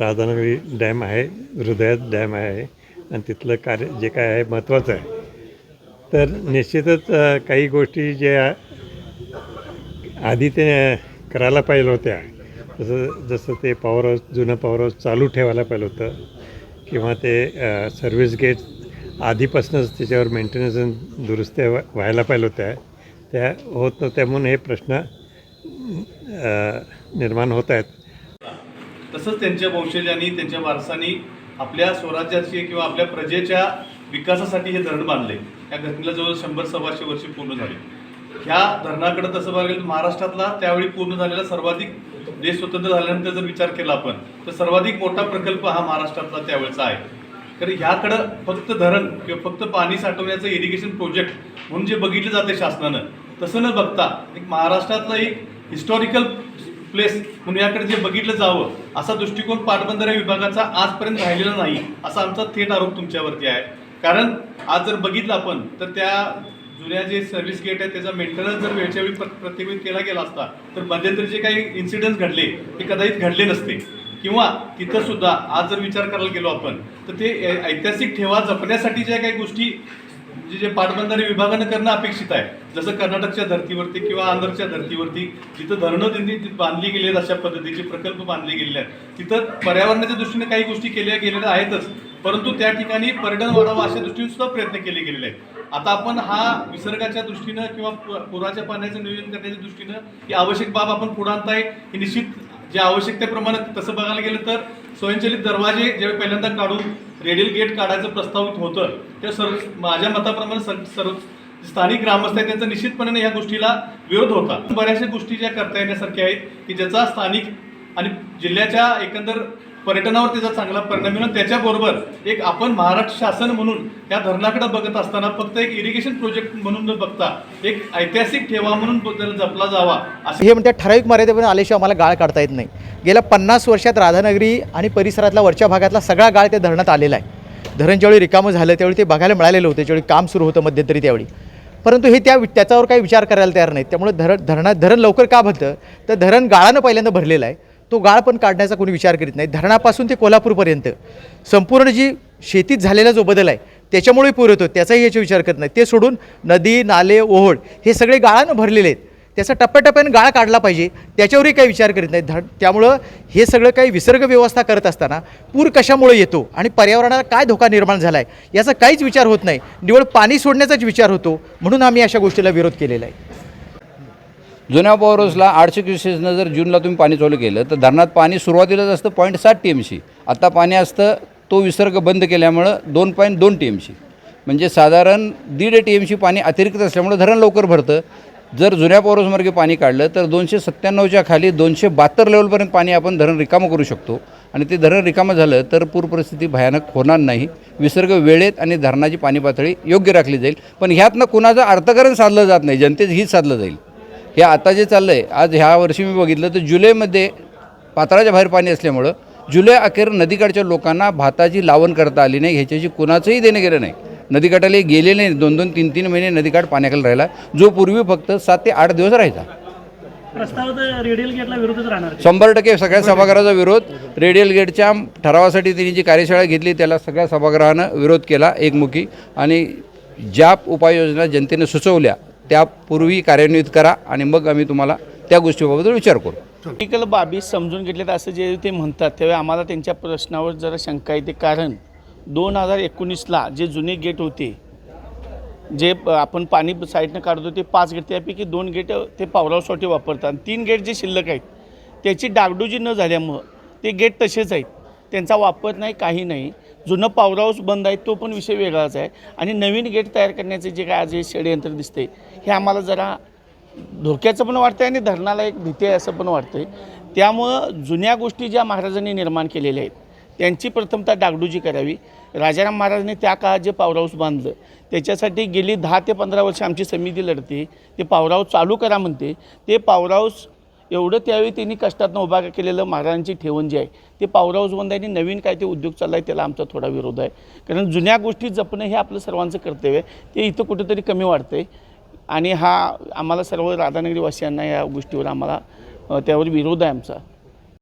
Radhanagari dam आहे हृदयात dam आहे आणि तिथलं कार्य जे काय आहे महत्त्वाचं आहे. तर निश्चितच काही गोष्टी ज्या आधी ते करायला पाहिजे होत्या. जसं जसं ते पॉवर हाऊस जुनं पॉवर हाऊस चालू ठेवायला पाहिजे होतं किंवा ते सर्व्हिस गेट आधीपासूनच त्याच्यावर मेंटेनन्स दुरुस्त्या व्हायला पाहिजे होत्या. त्या होत नव्हत्या म्हणून हे प्रश्न निर्माण होत आहेत. तसंच त्यांच्या वंशजांनी त्यांच्या वारसांनी आपल्या स्वराज्याची किंवा आपल्या प्रजेच्या विकासासाठी हे धरण बांधले. या घटनेला जवळ शंभर सव्वाशे वर्षे पूर्ण झाली. ह्या धरणाकडे तसं बघायला महाराष्ट्रातला त्यावेळी पूर्ण झालेला सर्वाधिक देश स्वतंत्र झाल्यानंतर जर विचार केला आपण तर सर्वाधिक मोठा प्रकल्प हा महाराष्ट्रातला त्यावेळेचा आहे. तर ह्याकडं फक्त धरण किंवा फक्त पाणी साठवण्याचं इरिगेशन प्रोजेक्ट म्हणून जे बघितलं जाते शासनानं तसं न बघता एक महाराष्ट्रातलं एक हिस्टॉरिकल प्लेस म्हणून याकडे जे बघितलं जावं असा दृष्टिकोन पाटबंधारे विभागाचा आजपर्यंत राहिलेला नाही असा आमचा थेट आरोप तुमच्यावरती आहे. कारण आज जर बघितलं आपण तर त्या जुन्या जे सर्व्हिस गेट आहे त्याचा मेंटेनन्स जर वेळच्या वेळी प्र- केला गेला असता तर मध्यंतरी जे काही इन्सिडेंट्स घडले ते कदाचित घडले नसते. किंवा तिथं सुद्धा आज जर विचार करायला गेलो आपण तर ते ऐ- ऐतिहासिक ठेवा जपण्यासाठी ज्या काही गोष्टी जे जे पाटबंधारे विभागानं करणं अपेक्षित आहे जसं कर्नाटकच्या धर्तीवरती किंवा आंध्रच्या धर्तीवरती जिथं धरणं त्यांनी बांधली गेली आहेत अशा पद्धतीचे प्रकल्प बांधले गेलेले आहेत. तिथं पर्यावरणाच्या दृष्टीने काही गोष्टी केल्या गेलेल्या आहेतच परंतु त्या ठिकाणी पर्यटन वाढावं अशा दृष्टीने सुद्धा प्रयत्न केले गेलेले आहेत. आता आपण हा निसर्गाच्या दृष्टीनं किंवा पु- पुराच्या पाण्याचं नियोजन करण्याच्या दृष्टीनं ही आवश्यक बाब आपण पुढे आणताय ही निश्चित जे आवश्यकतेप्रमाणे तसं बघायला गेलं तर स्वयंचलित दरवाजे ज्यावेळी पहिल्यांदा काढून रेडियल गेट काढायचं प्रस्तावित होतं ते सर्व माझ्या मताप्रमाणे सर- सर्व स्थानिक ग्रामस्थ आहेत त्यांचा निश्चितपणे या गोष्टीला विरोध होता. बऱ्याचशा गोष्टी ज्या करता येण्यासारख्या आहेत की ज्याचा स्थानिक आणि जिल्ह्याच्या एकंदर पर्यटनावर त्याचा चांगला परिणाम होईल त्याच्याबरोबर एक आपण महाराष्ट्र शासन म्हणून या धरणाकडे बघत असताना फक्त एक इरिगेशन प्रोजेक्ट म्हणून न बघता एक ऐतिहासिक ठेवा म्हणून जपला जावा असं हे म्हणते ठराविक मर्यादेपर्यंत आल्याशिवाय आम्हाला गाळ काढता येत नाही. गेल्या पन्नास वर्षात राधानगरी आणि परिसरातला वरच्या भागातला सगळा गाळ त्या धरणात आलेला आहे. धरण ज्यावेळी रिकामं झालं त्यावेळी ते बघायला मिळालेलं होतं ज्यावेळी काम सुरू होतं मध्यंतरी त्यावेळी. परंतु हे त्या त्याच्यावर काही विचार करायला तयार नाहीत. त्यामुळे धरण धरणात धरण लवकर का भरतं? तर धरण गाळानं पहिल्यांदा भरलेलं आहे. तो गाळ पण काढण्याचा कोणी विचार करीत नाही. धरणापासून ते कोल्हापूरपर्यंत. संपूर्ण जी शेतीत झालेला जो बदल आहे त्याच्यामुळे पूर होतो त्याचाही याचा विचार करत नाही. ते सोडून नदी नाले ओहोळ हे सगळे गाळानं भरलेले आहेत. त्याचा टप्प्याटप्प्याने गाळ काढला पाहिजे त्याच्यावरही काही विचार करीत नाही. धड त्यामुळं हे सगळं काही विसर्ग व्यवस्था करत असताना पूर कशामुळे येतो आणि पर्यावरणाला काय धोका निर्माण झाला आहे याचा काहीच विचार होत नाही. निवड पाणी सोडण्याचाच विचार होतो म्हणून आम्ही अशा गोष्टीला विरोध केलेला आहे. जुन्या पॉवर हाऊसला आठशे क्युसेसनं जर जूनला तुम्ही पाणी चालू केलं तर धरणात पाणी सुरुवातीलाच असतं पॉईंट सात टी एम सी आता पाणी असतं तो विसर्ग बंद केल्यामुळं दोन पॉईंट दोन टी एम सी म्हणजे साधारण दीड टी एम सी पाणी अतिरिक्त असल्यामुळं धरण लवकर भरतं. जर जुन्या पॉवरहाऊसमार्गे पाणी काढलं तर दोनशे सत्त्याण्णवच्या खाली दोनशे बहात्तर लेवलपर्यंत पाणी आपण धरण रिकामं करू शकतो. आणि ते धरण रिकामं झालं तर पूर परिस्थिती भयानक होणार नाही. विसर्ग वेळेत आणि धरणाची पाणी पातळी योग्य राखली जाईल. पण ह्यातनं कुणाचं अर्थकारण साधलं जात नाही. जनतेचं हीच साधलं जाईल. हे आता जे चाललं आहे आज ह्या वर्षी मी बघितलं तर जुलैमध्ये पात्राच्या बाहेर पाणी असल्यामुळं जुलै अखेर नदीकाठच्या लोकांना भाताची लावण करता आली नाही ह्याच्याशी कुणाचंही देणं गेलं नाही. नदीकाठाला गेले नाही दोन दोन तीन तीन महिने नदीकाठ पाण्याखाली राहिला जो पूर्वी फक्त सात ते आठ दिवस राहायचा. शंभर टक्के सगळ्या सभागृहाचा विरोध रेडियल गेटच्या ठरावासाठी त्यांनी जी कार्यशाळा घेतली त्याला सगळ्या सभागृहानं विरोध केला एकमुखी. आणि ज्या उपाययोजना जनतेने सुचवल्या त्यापूर्वी कार्यान्वित करा आणि मग आम्ही तुम्हाला त्या गोष्टीबाबत विचार करू. टेक्निकल बाबी समजून घेतल्यात असं जे ते म्हणतात तेव्हा आम्हाला त्यांच्या प्रश्नावर जरा शंका येते. कारण दोन हजार एकोणीसला जे जुने गेट होते जे आपण पाणी साईडनं काढतो ते पाच गेट त्यापैकी दोन गेट ते पावरावसाठी वापरतात. आणि तीन गेट जे शिल्लक आहेत त्याची डागडुजी न झाल्यामुळं ते गेट तसेच आहेत. त्यांचा वापर नाही काही नाही. जुनं पॉवर हाऊस बंद आहे तो पण विषय वेगळाच आहे. आणि नवीन गेट तयार करण्याचे जे काय आज हे षडयंत्र दिसते हे आम्हाला जरा धोक्याचं पण वाटतं आणि धरणाला एक भीती आहे असं पण वाटतं आहे त्यामुळं जुन्या गोष्टी ज्या महाराजांनी निर्माण केलेल्या आहेत त्यांची प्रथमतः डागडुजी करावी. राजाराम महाराजांनी त्या काळात जे पॉवर हाऊस बांधलं त्याच्यासाठी गेली दहा ते पंधरा वर्ष आमची समिती लढते. ते पॉवर हाऊस चालू करा म्हणते. ते पॉवर हाऊस एवढं त्यावेळी त्यांनी कष्टातनं उभा केलेलं महाराजांची ठेवण जी आहे ते पॉवर बंद आहे आणि नवीन काय ते उद्योग चालला आहे त्याला आमचा थोडा विरोध आहे. कारण जुन्या गोष्टी जपणं हे आपलं सर्वांचं कर्तव्य आहे. ते इथं कुठेतरी कमी वाटतं आहे आणि हा आम्हाला सर्व राधानगरीवासियांना या गोष्टीवर आम्हाला त्यावर विरोध आहे आमचा.